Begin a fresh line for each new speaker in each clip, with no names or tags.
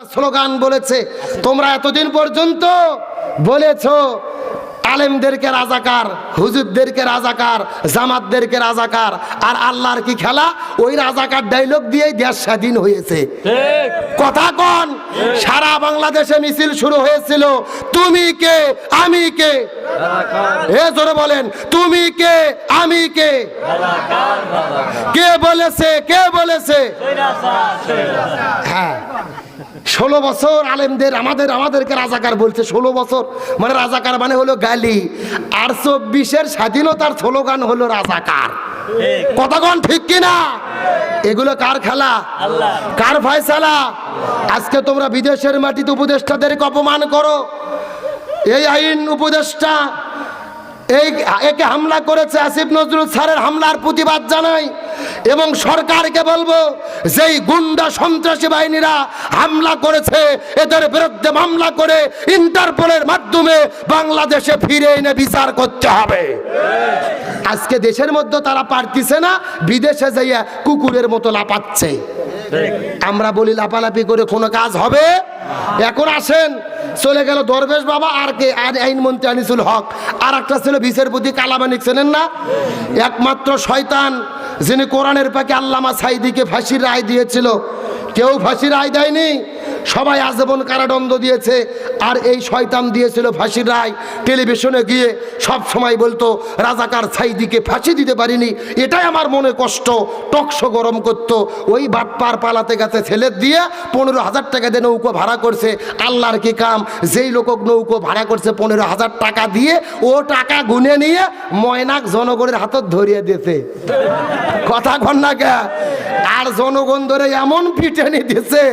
Slogan বলেছে তোমরা এতদিন পর্যন্ত বলেছ আলেমদেরকে রাজাকার হুজুরদেরকে রাজাকার জামাতদেরকে রাজাকার আর আল্লাহর কি খেলা? ওই রাজাকার ডাইলগ দিয়েই দেশ স্বাধীন হয়েছে। কথা কন সারা বাংলাদেশে মিছিল শুরু হয়েছিল তুমি কে? আমি কে? এ জোরে বলেন তুমি কে? আমি কে? কে বলেছে? কে বলেছে? হ্যাঁ। ষোলো বছর আলেমদের, আমাদের, আমাদেরকে রাজাকার বলছে ষোলো বছর। মানে রাজাকার মানে হলো গালি। আর চব্বিশের স্বাধীনতার স্লোগান হলো রাজাকার। কতক্ষণ ঠিক কিনা? এগুলো কার খেলা? কার ফয়সালা? আজকে তোমরা বিদেশের মাটিতে উপদেষ্টাদেরকে অপমান করো। এই আইন উপদেষ্টা, এই, একে হামলা করেছে আসিফ নজরুল স্যারের হামলার প্রতিবাদ জানাই এবং সরকারকে বলব, যেই গুন্ডা সন্ত্রাসী বাহিনীরা হামলা করেছে, এদের বিরুদ্ধে মামলা করে ইন্টারপোলের মাধ্যমে বাংলাদেশে ফিরে এনে বিচার করতে হবে। আজকে দেশের মধ্যে তারা পারতিছে না, বিদেশে যাইয়া কুকুরের মতো লাপাচ্ছে আমরা বলি লাপালাপি করে কোনো কাজ হবে? এখন আসেন, চলে গেল দরবেশ বাবা, আর কে, আর আইনমন্ত্রী আনিসুল হক। আর একটা ছিল বিচারপতি কালামানিক চেনেন না? একমাত্র শয়তান যিনি কোরআনের পাখি আল্লামা সাইদিকে ফাঁসির রায় দিয়েছিল কেউ ফাঁসির রায় দেয়নি? সবাই আজীবন কারাদণ্ড দিয়েছে, আর এই শয়তান দিয়েছিল ফাঁসির রায়। টেলিভিশনে গিয়ে সব সময় বলতো, রাজাকার সাইদিকে ফাঁসি দিতে পারিনি, এটাই আমার মনে কষ্ট। টকশো গরম করতো, ওই বাটপার পালাতে গেছে ছেলে দিয়ে পনেরো হাজার টাকা দিয়ে নৌকো ভাড়া করছে। আল্লাহর কি কাম? যেই লোক নৌকো ভাড়া করছে পনেরো হাজার টাকা দিয়ে, ও টাকা গুনে নিয়ে ময়নাক জনগণের হাতত ধরিয়ে দিয়েছে। কথা কন না আর জনগণ ধরে এমন পিটেনি দিছে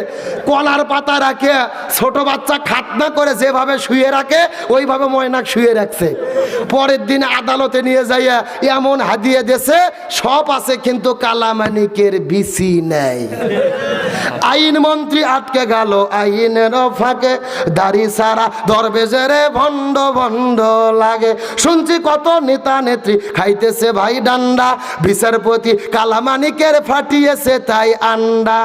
কলার পাতা রাখে ছোট বাচ্চা খাতনা করে যেভাবে শুয়ে রাখে, ওইভাবে ময়নাক শুয়ে রাখছে। পরের দিন আদালতে নিয়ে যাইয়া এমন হাদিয়ে দেশে সব আছে কিন্তু কালামানিকের বিসি নেই। আইন মন্ত্রী আটকে গেল আইনের ফাঁকে। দাড়ি সারা দরবেজের ভণ্ড ভণ্ড লাগে। শুনছি কত নেতা নেত্রী খাইতেছে ভাই ডান্ডা। বিচারপতি কালামানিকের ফাটিয়েছে তাই আন্ডা।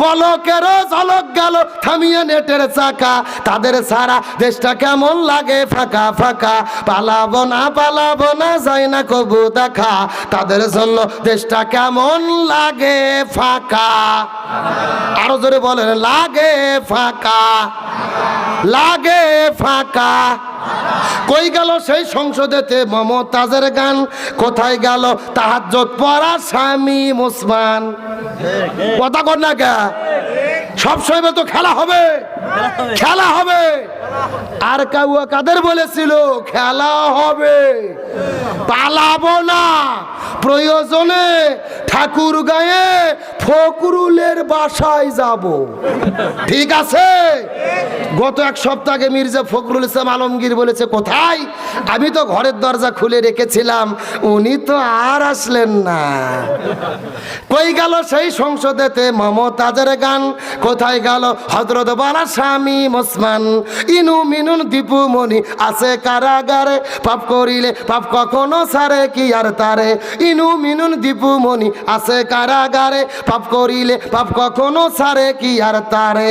পলকেরও ঝলক গেল থামিয়ে নেটের চাকা। তাদের সারা দেশটা কেমন লাগে ফাঁকা ফাঁকা। পালাবো না পালাবো না যাই না কবু দেখা। তাদের জন্য দেশটা কেমন লাগে ফাঁকা। আরও জোরে বলেন, লাগে ফাঁকা লাগে ফাঁকা। কই গেল সেই সংসদেতে মমতাজের গান? কোথায় গেল তাহাজ্জত পড়া স্বামী মুসমান? কথা কর না কে? সব সময় তো খেলা হবে খেলা হবে। আর কাউয়া কাদের বলেছিল, খেলা হবে। পালাবো না, প্রয়োজনে ঠাকুর গায়ে ফকরুলের বাসায় যাব। ঠিক আছে? গত এক সপ্তাহ আগে মির্জা ফখরুল ইসলাম আলমগীর বলেছে, কোথায়? আমি তো ঘরের দরজা খুলে রেখেছিলাম, উনি তো আর আসলেন না। কই গেল সেই সংসদেতে মমতাজের গান? কোথায় গেল? হজরত বালা স্বামী মোসমান ইনু মিনুন দীপু মনি আছে কারাগারে, পাপ করিলে পাপ কখনো সারে, কি আর তারে? ইনু মিনুন দীপু মনি আছে কারাগারে পাপ করিলে, পাপ কখনো সারে কি আর তারে?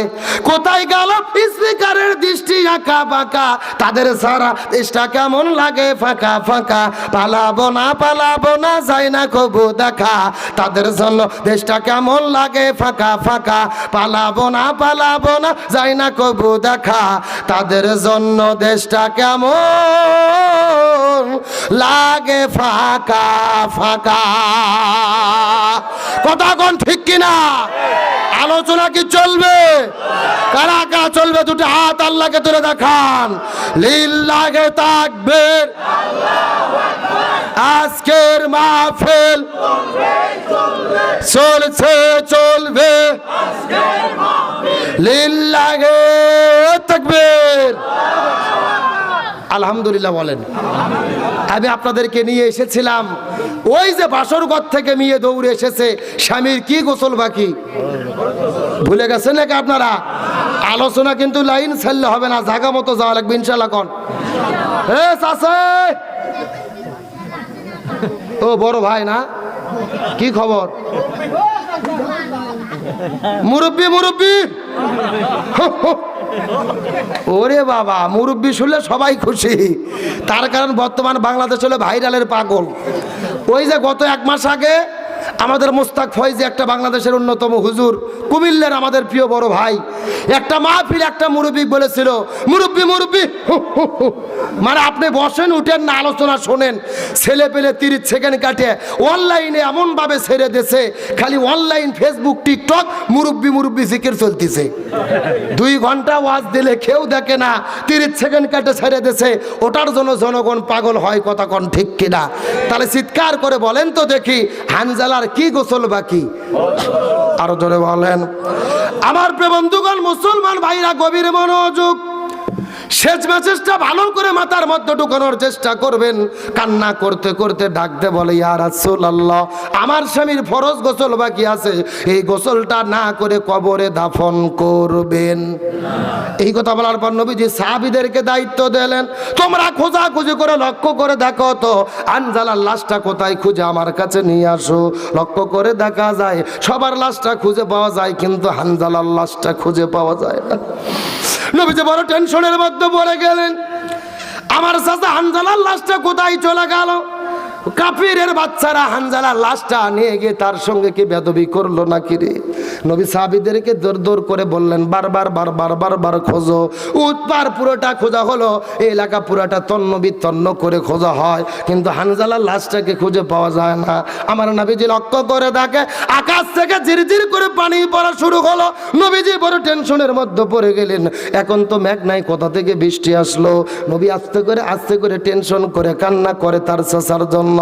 কোথায় গেল স্পিকারের দৃষ্টি আঁকা বাঁকা? তাদের সারা দেশটা কেমন লাগে ফাঁকা ফাঁকা? পালাবো না পালাবো না, যাই না কবু দেখা। তাদের জন্য দেশটা কেমন লাগে ফাঁকা ফাঁকা? পালাবো না পালাবো না, যাই না কবু দেখা। তাদের জন্য দেশটা কেমন লাগে ফাঁকা ফাঁকা? কথা কোন ঠিক কিনা? আলোচনা কি চলবে? কারা কারা চলবে? দুটো হাত আল্লাহকে তুলে দেখান। লিল্লাহে থাকবে আজকের মাহফিল চলছে, চলবে। লিল্লাহে তাকবীর আলহামদুলিল্লাহ বলেন। আমি আপনাদেরকে নিয়ে এসেছিলাম। ওই যে বাসর ঘর থেকে মেয়ে দৌড়ে এসেছে, স্বামীর কি গোসল বাকি? ভুলে গেছেন নাকি আপনারা? আলোচনা কিন্তু লাইন ছাড়লে হবে না জায়গা মতো যাওয়া লাগবে ইনশাল্লাহ ও, বড় ভাই না? কি খবর? মুরব্বী মুরব্বী। ওরে বাবা, মুরব্বী শুনলে সবাই খুশি। তার কারণ বর্তমান বাংলাদেশ হলো ভাইরালের পাগল। ওই যে গত এক মাস আগে আমাদের মোস্তাক ফয়েজি একটা বাংলাদেশের অন্যতম হুজুর, কুমিল্লার আমাদের প্রিয় বড় ভাই। একটা মাহফিল একটা মুরব্বী বলেছিল, মুরব্বী মুরব্বী। মানে আপনি বসেন, উঠেন, না আলোচনা শোনেন, ছেলে পেলে তিরিশ সেকেন্ড কাটে অনলাইনে এমনভাবে ছেড়ে দেছে খালি অনলাইন ফেসবুক, টিকটক, মুরব্বী মুরব্বী জিকির চলতেছে। দুই ঘণ্টা ওয়াজ দিলে কেউ দেখে না, তিরিশ সেকেন্ড কাটে ছেড়ে দেছে ওটার জন্য জনগণ পাগল হয়, কথা কন ঠিক কিনা? তাহলে চিৎকার করে বলেন তো দেখি হানজালার কি গোসল বাকি? আরও জোরে বলেন। আমার বন্ধুগণ মুসলমান ভাইরা গভীর মনোযোগ শেষ মেসেজটা ভালো করে মাথার মধ্যে ঢুকানোর চেষ্টা করবেন। কান্না করতে করতে ডাকতে বলে, ইয়া রাসূলুল্লাহ, আমার স্বামীর ফরজ গোসল বাকি আছে। এই গোসলটা না করে কবরে দাফন করবেন। এই কথা বলার পর নবীজি সাহাবীদেরকে দায়িত্ব দিলেন, তোমরা খোঁজাখুঁজি করে লক্ষ্য করে দেখো তো, আনজালার লাশটা কোথায় খুঁজে আমার কাছে নিয়ে আসো। লক্ষ্য করে দেখা যায়, সবার লাশটা খুঁজে পাওয়া যায়, কিন্তু হানজালার লাশটা খুঁজে পাওয়া যায় না। নবীজি বড় টেনশনের মধ্যে পড়ে গেলেন। আমার চাচা হানজালার লাশটা কোথায় চলে গেল? কাফিরের বাচ্চারা হানজালা লাশটা নিয়ে গিয়ে তার সঙ্গে কি বেদবি করল নাকি রে? নবী সাহাবিদেরকে দৌড় দৌড় করে বললেন, বারবার বারবার বারবার খোঁজো। উৎপার পুরোটা খোঁজা হলো, এই এলাকা পুরোটা তন্ন বিতন্ন করে খোঁজা হয়। কিন্তু হানজালার লাশটাকে খুঁজে পাওয়া যায় না। আমার নবীজি লক্ষ্য করে দেখে, আকাশ থেকে ঝিরঝির করে পানি পড়া শুরু হলো। নবীজি বড় টেনশনের মধ্যে পড়ে গেলেন। এখন তো মেঘ নাই, কোথা থেকে বৃষ্টি আসলো? নবী আস্তে করে আস্তে করে টেনশন করে, কান্না করে তার চাচার জন্য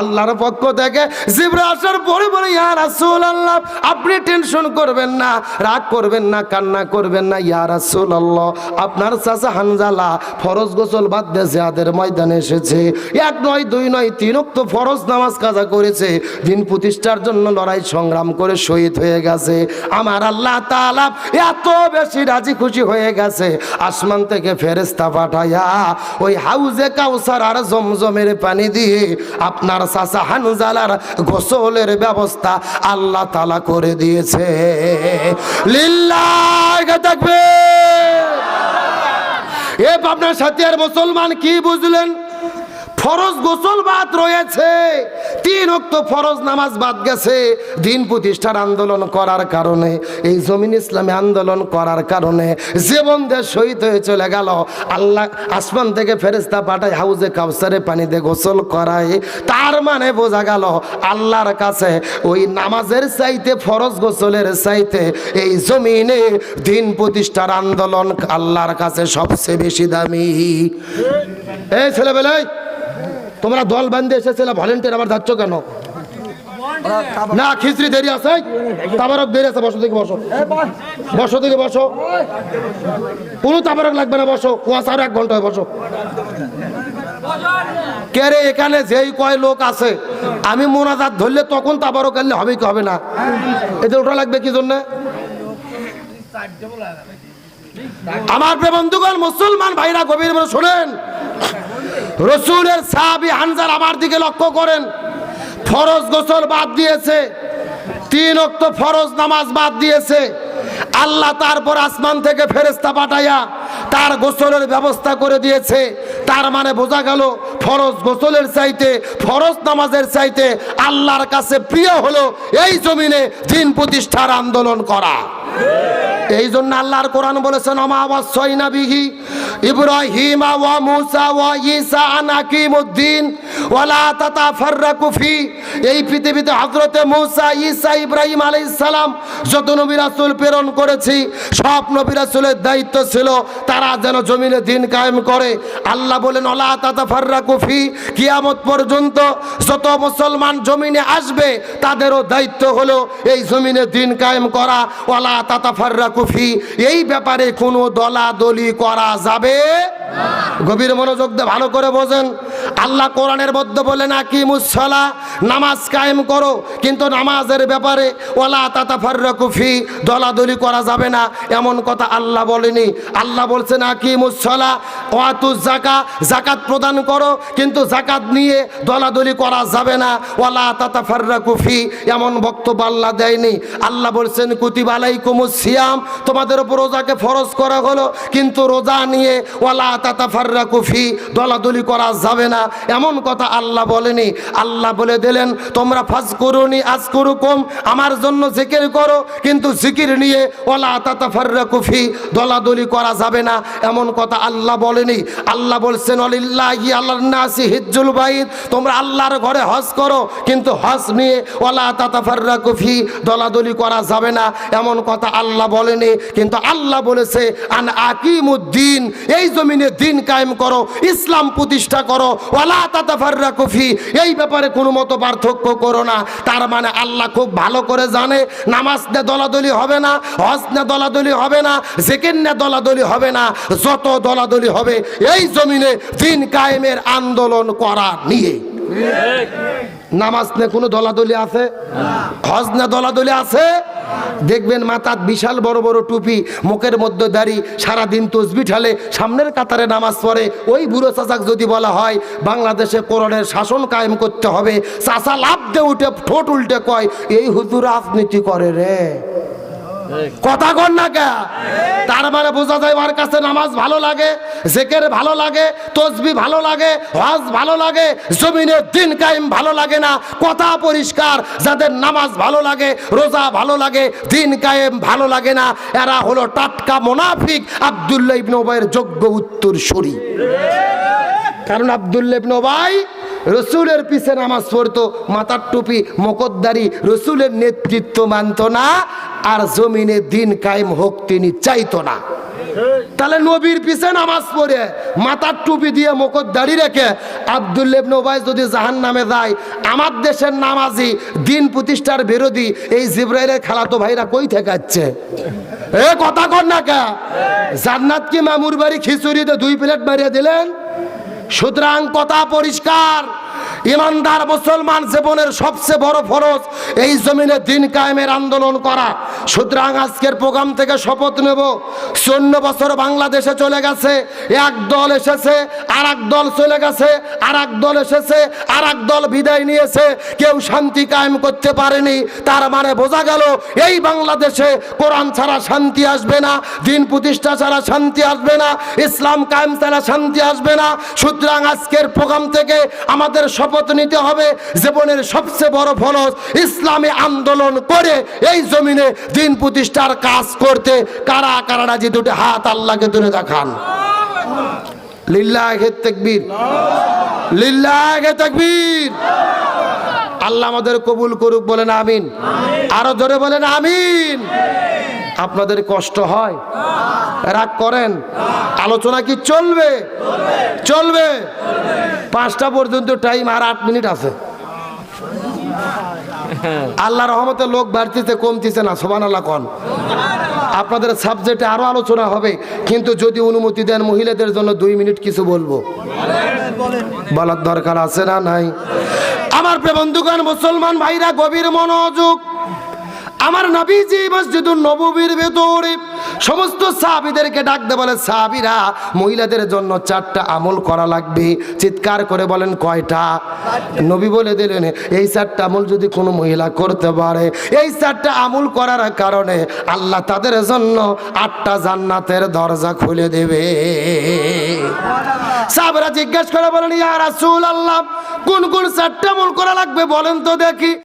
আল্লাহর পক্ষ থেকে জিব্রা আসার পরে বলে, ইয়া রাসূল আল্লাহ আপনি টেনশন করবেন না, রাগ করবেন না, কান্না করবেন না, ইয়া রাসূল আল্লাহ আপনার চাচা হানজালা ফরজ গোসল বাদ দিয়ে জিহাদের ময়দানে এসেছে। এক নয়, দুই নয়, তিন তো ফরজ নামাজ কাজা করেছে। দিন প্রতিষ্ঠার জন্য লড়াই সংগ্রাম করে শহীদ হয়ে গেছে। আমার আল্লাহ তাআলা এত বেশি রাজি খুশি হয়ে গেছে। আসমান থেকে ফেরেস্তা পাঠাইয়া ওই হাউজে কাউসার আর জমজমের পানি দিয়ে আপনার চাচা হানজালার গোসলের ব্যবস্থা আল্লাহ তালা করে দিয়েছে। লিল্লাহ থাকবে এ আপনার সাথে আর মুসলমান কি বুঝলেন? ফরজ গোসল বাদ রয়েছে। তিন অক্ত ফরজ নামাজ বাদ গেছে। দিন প্রতিষ্ঠার আন্দোলন করার কারণে, এই জমিন ইসলামে আন্দোলন করার কারণে জীবন দেশ শহীদ হয়ে চলে গেল। আল্লাহ আসমান থেকে ফেরেস্তা পাঠায়, হাউজে কাউসারে পানিতে গোসল করায়। তার মানে বোঝা গেল, আল্লাহর কাছে ওই নামাজের চাইতে, ফরজ গোসলের চাইতে এই জমিনে দিন প্রতিষ্ঠার আন্দোলন আল্লাহর কাছে সবচেয়ে বেশি দামি। এই ছেলেবেলায় তোমরা দল বান্ধে এসেছিলে ভলেন্টিয়ার আবার যাচ্ছ কেন? না, খিচড়ি দেরি আছে তাবারক দেরি আছে, বসো থেকে বসো। বসো থেকে বসো। কোনো তাবারক লাগবে না, বসো। কুয়াশা আরও এক ঘন্টায় বসো। কে রে, এখানে যেই কয় লোক আছে, আমি মোনাজাত ধরলে তখন তাবারক আনলে হবে কি হবে না? এতে ওটা লাগবে কি জন্য? আমার প্রিয় বন্ধুগণ, মুসলমান ভাইরা গভীর ভাবে শোনেন রসুলের সাহাবি হানজার আমার দিকে লক্ষ্য করেন। ফরজ গোসল বাদ দিয়েছে। তিন অক্ত ফরজ নামাজ বাদ দিয়েছে। আল্লাহ তারপর আসমান থেকে ফেরেস্তা পাঠাইয়া তার গোসলের ব্যবস্থা করে দিয়েছে। তার মানে বোঝা গেল ফরজ গোসলের চাইতে, ফরজ নামাজের চাইতে আল্লাহর কাছে প্রিয় হলো এই জমিনে দিন প্রতিষ্ঠার আন্দোলন করা। এই জন্য আল্লাহর কোরআন বলেছেন অমাবাস্যই না বিহি ইব্রাহিম ওয়া মুসা ওয়া ঈসা আনাকিমুদ্দিন ওয়ালা তাতাফাররাকু ফি এই পৃথিবীতে হযরতে মুসা, ঈসা, ইব্রাহিম আলাইহিস সালাম যত নবী রাসূল প্রেরণ করেছি, সব নবী রাসূলের দায়িত্ব ছিল তারা যেন জমিনে দিন কায়েম করে। আল্লাহ বলেন ওয়ালা তাতাফাররাকু ফি, কিয়ামত পর্যন্ত যত মুসলমান জমিনে আসবে, তাদেরও দায়িত্ব হলো এই জমিনে দিন কায়েম করা। ওয়ালা তাতাফাররাকু ফি, এই ব্যাপারে কোনো দলাদলি করা যাবে গভীর মনোযোগ দিয়ে ভালো করে বোঝেন। আল্লাহ কোরআনের মধ্যে বলেন কি মুসলা নামাজ কায়েম করো, কিন্তু নামাজের ব্যাপারে ওলা তাতা ফার্রাকুফি দলাদলি করা যাবে না। এমন কথা আল্লাহ বলেনি। আল্লাহ বলছেন কি মুসলা ওয়াতু জাকা জাকাত প্রদান করো, কিন্তু জাকাত নিয়ে দলাদলি করা যাবে না। ওলা তাতা ফার্রাকুফি এমন বক্তব্য আল্লাহ দেয়নি। আল্লাহ বলছেন কুতিবালাই কুমুস সিয়াম, তোমাদের উপর রোজাকে ফরজ করা হলো, কিন্তু রোজা নিয়ে ওলা তাতা ফার্রাকুফি দলাদলি করা যাবে না। এমন কথা আল্লাহ বলেনি। আল্লাহ বলে দিলেন, তোমরা ফাজ করুনি আজ করুকম আমার জন্য জিকির করো, কিন্তু জিকির নিয়ে ওলা তাতা ফার্রাকুফি দলাদলি করা যাবে না। এমন কথা আল্লাহ বলেনি। আল্লাহ বলছেন অলিল্লাহি আল্লাহ নাসি হিজ্জুল বাইদ তোমরা আল্লাহর ঘরে হজ করো, কিন্তু হজ নিয়ে ওলা তাতা ফার্রাকুফি দলাদলি করা যাবে না। এমন কথা আল্লাহ বলেনি, কিন্তু আল্লাহ বলেছে, আন আকিমুদ্দিন, এই জমিনে দিন কায়েম করো, ইসলাম প্রতিষ্ঠা করো, ওয়ালা তাতাফাররা কুফি এই ব্যাপারে কোনো মতো পার্থক্য করো না। তার মানে আল্লাহ খুব ভালো করে জানে নামাজ নে দলাদলি হবে না হজ নে দলাদলি হবে না জেকের নে দলাদলি হবে না যত দলাদলি হবে এই জমিনে দিন কায়েমের আন্দোলন করা নিয়ে। নামাজ নে কোনো দলাদলি আছে? হজ নে দলাদলি আছে? দেখবেন মাথার বিশাল বড় বড় টুপি, মুখের মধ্যে দাড়ি, সারাদিন তসবি ঠালে সামনের কাতারে নামাজ পড়ে, ওই বুড়ো চাচাক যদি বলা হয়, বাংলাদেশে করোনের শাসন কায়েম করতে হবে, চাচা লাভ দিয়ে উঠে ঠোঁট উল্টে কয়, এই হুজুর রাজনীতি করে রে। কথা কর না কে? তার মানে বোঝা যায় ওর কাছে নামাজ ভালো লাগে, জেকের ভালো লাগে, তসবি ভালো লাগে, হজ ভালো লাগে জমিনের দিন কায়েম ভালো লাগে না, কথা পরিষ্কার, যাদের নামাজ ভালো লাগে, রোজা ভালো লাগে, দিন কায়েম ভালো লাগে না, এরা হলো টাটকা মোনাফিক আবদুল্লাহ ইবনে ওবাইয়ের যোগ্য উত্তর সরি কারণ আবদুল্লাহ ইবনে ওবাই রসুলের পিছে নামাজ পড়তো, মাথার টুপি, মকদ্দারি, রসুলের নেতৃত্ব মানত না, আর জমিনে দিন কায়েম হোক তিনি চাইতো না। তাহলে নবীর পিছে নামাজ পড়ে, মাথার টুপি দিয়ে মুখত দাড়ি রেখে আবদুল্লেব নবাই যদি জাহান নামে যায়, আমার দেশের নামাজি, দিন প্রতিষ্ঠার বিরোধী, এই জিব্রাইলের খেলাতো ভাইরা কই থেকে আসছে? এ কথা কর না কে? জান্নাত কি মামুর বাড়ি খিচুড়িতে দুই প্লেট মারিয়ে দিলেন? সুতরাং কথা পরিষ্কার। ইমানদার মুসলমান জীবনের সবচেয়ে বড় ফরজ এই জমিনে দিন কায়েমের আন্দোলন করা। সুতরাং আজকের প্রোগ্রাম থেকে শপথ নেব। চন্ন বছর বাংলাদেশে চলে গেছে, এক দল এসেছে আর দল চলে গেছে আর দল এসেছে আর দল বিদায় নিয়েছে। কেউ শান্তি কায়েম করতে পারেনি, তার মানে বোঝা গেল এই বাংলাদেশে কোরআন ছাড়া শান্তি আসবে না, দিন প্রতিষ্ঠা ছাড়া শান্তি আসবে না, ইসলাম কায়েম ছাড়া শান্তি আসবে না। সুতরাং আজকের প্রোগ্রাম থেকে আমাদের শপথ নিতে হবে। জীবনের সবচেয়ে বড় ফলস ইসলামী আন্দোলন করে এই জমিনে দিন প্রতিষ্ঠার কাজ করতে কারা কারা রাজি? দুটো হাত আল্লাহকে তুলে দেখান। লিল্লাহে আল্লাহ আমাদের কবুল করুক, বলেন আমিন। আরও জোরে বলেন আমিন। আপনাদের কষ্ট হয়? রাগ করেন? আলোচনা কি চলবে? চলবে। পাঁচটা পর্যন্ত টাইম আর আট মিনিট আছে। আল্লাহ রহমতে লোক বাড়তিতে কমতিছে না সোমান আল্লাহ কন। আপনাদের সাবজেক্টে আরও আলোচনা হবে, কিন্তু যদি অনুমতি দেন, মহিলাদের জন্য দুই মিনিট কিছু বলব। বলার দরকার আছে না নাই? আমার বন্ধুগণ, মুসলমান ভাইরা, গভীর মনোযোগ আমার নবীজি মসজিদুল নববীর ভেতরে সমস্ত সাহাবিদেরকে ডাকতে বলে, সাহাবিরা, মহিলাদের জন্য চারটা আমল করা লাগবে। চিৎকার করে বলেন, কয়টা? নবী বলে দিলেন, এই চারটা আমল যদি কোনো মহিলা করতে পারে, এই চারটা আমল করার কারণে আল্লাহ তাদের জন্য আটটা জান্নাতের দরজা খুলে দেবে। সাহাবিরা জিজ্ঞেস করে বলেন, ইয়া রাসূল আল্লাহ কোন কোন চারটা আমল করা লাগবে বলেন তো দেখি।